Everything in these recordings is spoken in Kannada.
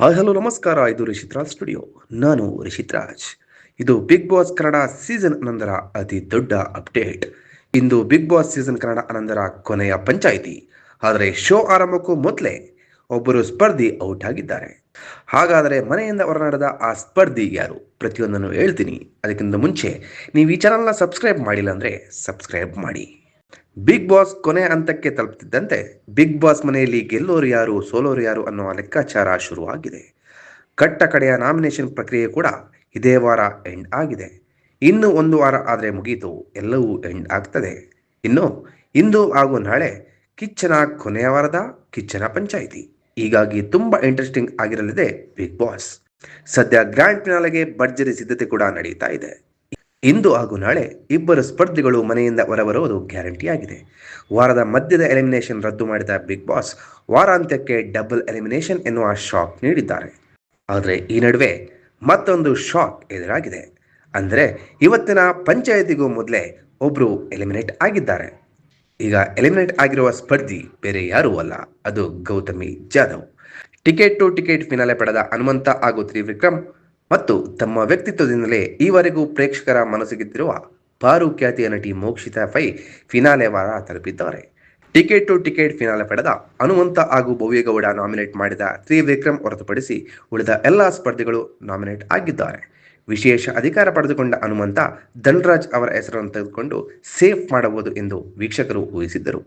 ಹಾಯ್, ಹಲೋ, ನಮಸ್ಕಾರ. ಇದು ರಿಷಿತ್ ರಾಜ್ ಸ್ಟುಡಿಯೋ. ನಾನು ರಿಷಿತ್ ರಾಜ್. ಇದು ಬಿಗ್ ಬಾಸ್ ಕನ್ನಡ ಸೀಸನ್ ಅನಂತರ ಅತಿ ದೊಡ್ಡ ಅಪ್ಡೇಟ್. ಇಂದು ಬಿಗ್ ಬಾಸ್ ಸೀಸನ್ ಕನ್ನಡ ಅನಂತರ ಕೊನೆಯ ಪಂಚಾಯಿತಿ. ಆದರೆ ಶೋ ಆರಂಭಕ್ಕೂ ಮೊದಲೇ ಒಬ್ಬರು ಸ್ಪರ್ಧಿ ಔಟ್ ಆಗಿದ್ದಾರೆ. ಹಾಗಾದರೆ ಮನೆಯಿಂದ ಹೊರನಾಡದ ಆ ಸ್ಪರ್ಧಿ ಯಾರು? ಪ್ರತಿಯೊಂದನ್ನು ಹೇಳ್ತೀನಿ. ಅದಕ್ಕಿಂತ ಮುಂಚೆ, ನೀವು ಈ ಚಾನಲ್ನ ಸಬ್ಸ್ಕ್ರೈಬ್ ಮಾಡಿಲ್ಲ ಅಂದರೆ ಸಬ್ಸ್ಕ್ರೈಬ್ ಮಾಡಿ. ಬಿಗ್ ಬಾಸ್ ಕೊನೆ ಹಂತಕ್ಕೆ ತಲುಪುತ್ತಿದ್ದಂತೆ ಬಿಗ್ ಬಾಸ್ ಮನೆಯಲ್ಲಿ ಗೆಲ್ಲೋರು ಯಾರು, ಸೋಲೋರು ಯಾರು ಅನ್ನುವ ಲೆಕ್ಕಾಚಾರ ಶುರುವಾಗಿದೆ. ಕಟ್ಟ ಕಡೆಯ ನಾಮಿನೇಷನ್ ಪ್ರಕ್ರಿಯೆ ಕೂಡ ಇದೇ ವಾರ ಎಂಡ್ ಆಗಿದೆ. ಇನ್ನು ಒಂದು ವಾರ ಆದರೆ ಮುಗೀತು, ಎಲ್ಲವೂ ಎಂಡ್ ಆಗ್ತದೆ. ಇನ್ನು, ಇಂದು ಹಾಗೂ ನಾಳೆ ಕಿಚ್ಚನ ಕೊನೆಯ ವಾರದ ಕಿಚ್ಚನ ಪಂಚಾಯಿತಿ. ಹೀಗಾಗಿ ತುಂಬ ಇಂಟ್ರೆಸ್ಟಿಂಗ್ ಆಗಿರಲಿದೆ ಬಿಗ್ ಬಾಸ್ ಸದ್ಯ ಗ್ರ್ಯಾಂಡ್ ಫಿನಾಲೆಗೆ ಭರ್ಜರಿ ಸಿದ್ಧತೆ ಕೂಡ ನಡೀತಾ ಇದೆ. ಇಂದು ಹಾಗೂ ನಾಳೆ ಇಬ್ಬರು ಸ್ಪರ್ಧಿಗಳು ಮನೆಯಿಂದ ಹೊರಬರುವುದು ಗ್ಯಾರಂಟಿ ಆಗಿದೆ ವಾರದ ಮಧ್ಯದ ಎಲಿಮಿನೇಷನ್ ರದ್ದು ಮಾಡಿದ ಬಿಗ್ ಬಾಸ್ ವಾರಾಂತ್ಯಕ್ಕೆ ಡಬಲ್ ಎಲಿಮಿನೇಷನ್ ಎನ್ನುವ ಶಾಕ್ ನೀಡಿದ್ದಾರೆ. ಆದರೆ ಈ ನಡುವೆ ಮತ್ತೊಂದು ಶಾಕ್ ಎದುರಾಗಿದೆ. ಅಂದರೆ ಇವತ್ತಿನ ಪಂಚಾಯತಿಗೂ ಮೊದಲೇ ಒಬ್ಬರು ಎಲಿಮಿನೇಟ್ ಆಗಿದ್ದಾರೆ. ಈಗ ಎಲಿಮಿನೇಟ್ ಆಗಿರುವ ಸ್ಪರ್ಧಿ ಬೇರೆ ಯಾರೂ ಅಲ್ಲ, ಅದು Gautami Jadhav. Ticket to ticket finale ಪಡೆದ ಹನುಮಂತ ಹಾಗೂ ತ್ರಿವಿಕ್ರಮ್ ಮತ್ತು ತಮ್ಮ ವ್ಯಕ್ತಿತ್ವದಿಂದಲೇ ಈವರೆಗೂ ಪ್ರೇಕ್ಷಕರ ಮನಸ್ಸಿಗಿದ್ದಿರುವ ಬಾರು ಖ್ಯಾತಿಯ ನಟಿ ಮೋಕ್ಷಿತಾ ಪೈ ಫಿನಾಲೆ ವಾರ ತಲುಪಿದ್ದಾರೆ. ಟಿಕೆಟ್ ಟು ಟಿಕೆಟ್ ಫಿನಾಲೆ ಪಡೆದ ಹನುಮಂತ ಹಾಗೂ ಭವ್ಯಗೌಡ ನಾಮಿನೇಟ್ ಮಾಡಿದ ತ್ರಿವಿಕ್ರಮ್ ಹೊರತುಪಡಿಸಿ ಉಳಿದ ಎಲ್ಲ ಸ್ಪರ್ಧಿಗಳು ನಾಮಿನೇಟ್ ಆಗಿದ್ದಾರೆ. ವಿಶೇಷ ಅಧಿಕಾರ ಪಡೆದುಕೊಂಡ ಹನುಮಂತ ಧನರಾಜ್ ಅವರ ಹೆಸರನ್ನು ತೆಗೆದುಕೊಂಡು ಸೇಫ್ ಮಾಡಬಹುದು ಎಂದು ವೀಕ್ಷಕರು ಊಹಿಸಿದ್ದರು.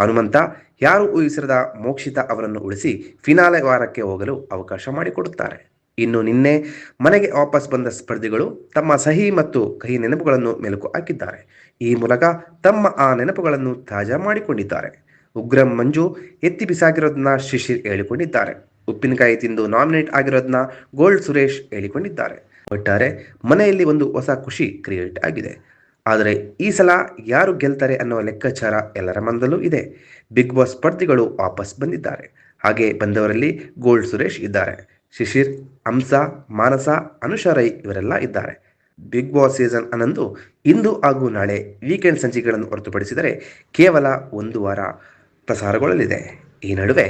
ಹನುಮಂತ ಯಾರು ಊಹಿಸಿರದ ಮೋಕ್ಷಿತ ಅವರನ್ನು ಉಳಿಸಿ ಫಿನಾಲೆ ವಾರಕ್ಕೆ ಹೋಗಲು ಅವಕಾಶ ಮಾಡಿಕೊಡುತ್ತಾರೆ. ಇನ್ನು ನಿನ್ನೆ ಮನೆಗೆ ವಾಪಸ್ ಬಂದ ಸ್ಪರ್ಧಿಗಳು ತಮ್ಮ ಸಹಿ ಮತ್ತು ಕಹಿ ನೆನಪುಗಳನ್ನು ಮೆಲುಕು ಹಾಕಿದ್ದಾರೆ. ಈ ಮೂಲಕ ತಮ್ಮ ಆ ನೆನಪುಗಳನ್ನು ತಾಜಾ ಮಾಡಿಕೊಂಡಿದ್ದಾರೆ. ಉಗ್ರಂ ಮಂಜು ಎತ್ತಿ ಬಿಸಾಗಿರೋದನ್ನ ಶಿಶಿರ್ ಹೇಳಿಕೊಂಡಿದ್ದಾರೆ. ಉಪ್ಪಿನಕಾಯಿ ತಿಂದು ನಾಮಿನೇಟ್ ಆಗಿರೋದನ್ನ ಗೋಲ್ಡ್ ಸುರೇಶ್ ಹೇಳಿಕೊಂಡಿದ್ದಾರೆ. ಒಟ್ಟಾರೆ ಮನೆಯಲ್ಲಿ ಒಂದು ಹೊಸ ಖುಷಿ ಕ್ರಿಯೇಟ್ ಆಗಿದೆ. ಆದರೆ ಈ ಸಲ ಯಾರು ಗೆಲ್ತಾರೆ ಅನ್ನೋ ಲೆಕ್ಕಾಚಾರ ಎಲ್ಲರ ಮನದಲ್ಲೂ ಇದೆ. ಬಿಗ್ ಬಾಸ್ ಸ್ಪರ್ಧಿಗಳು ವಾಪಸ್ ಬಂದಿದ್ದಾರೆ. ಹಾಗೆ ಬಂದವರಲ್ಲಿ ಗೋಲ್ಡ್ ಸುರೇಶ್ ಇದ್ದಾರೆ. ಶಿಶಿರ್ ಹಂಸ ಮಾನಸ ಅನುಷರೈ ಇವರೆಲ್ಲ ಇದ್ದಾರೆ. ಬಿಗ್ ಬಾಸ್ ಸೀಸನ್ ಹನ್ನೊಂದು ಇಂದು ಹಾಗೂ ನಾಳೆ ವೀಕೆಂಡ್ ಸಂಚಿಕೆಗಳನ್ನು ಹೊರತುಪಡಿಸಿದರೆ ಕೇವಲ ಒಂದು ವಾರ ಪ್ರಸಾರಗೊಳ್ಳಲಿದೆ. ಈ ನಡುವೆ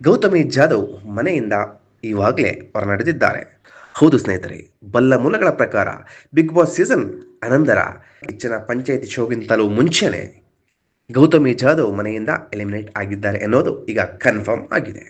ಗೌತಮಿ ಜಾಧವ್ ಮನೆಯಿಂದ ಇವಾಗಲೇ ಹೊರನಡೆದಿದ್ದಾರೆ. ಹೌದು ಸ್ನೇಹಿತರೆ, ಬಲ್ಲ ಮೂಲಗಳ ಪ್ರಕಾರ ಬಿಗ್ ಬಾಸ್ ಸೀಸನ್ ಅನಂತರ ಹೆಚ್ಚಿನ ಪಂಚಾಯತಿ ಶೋಗಿಂತಲೂ ಮುಂಚೆನೆ ಗೌತಮಿ ಜಾಧವ್ ಮನೆಯಿಂದ ಎಲಿಮಿನೇಟ್ ಆಗಿದ್ದಾರೆ ಅನ್ನೋದು ಈಗ ಕನ್ಫರ್ಮ್ ಆಗಿದೆ.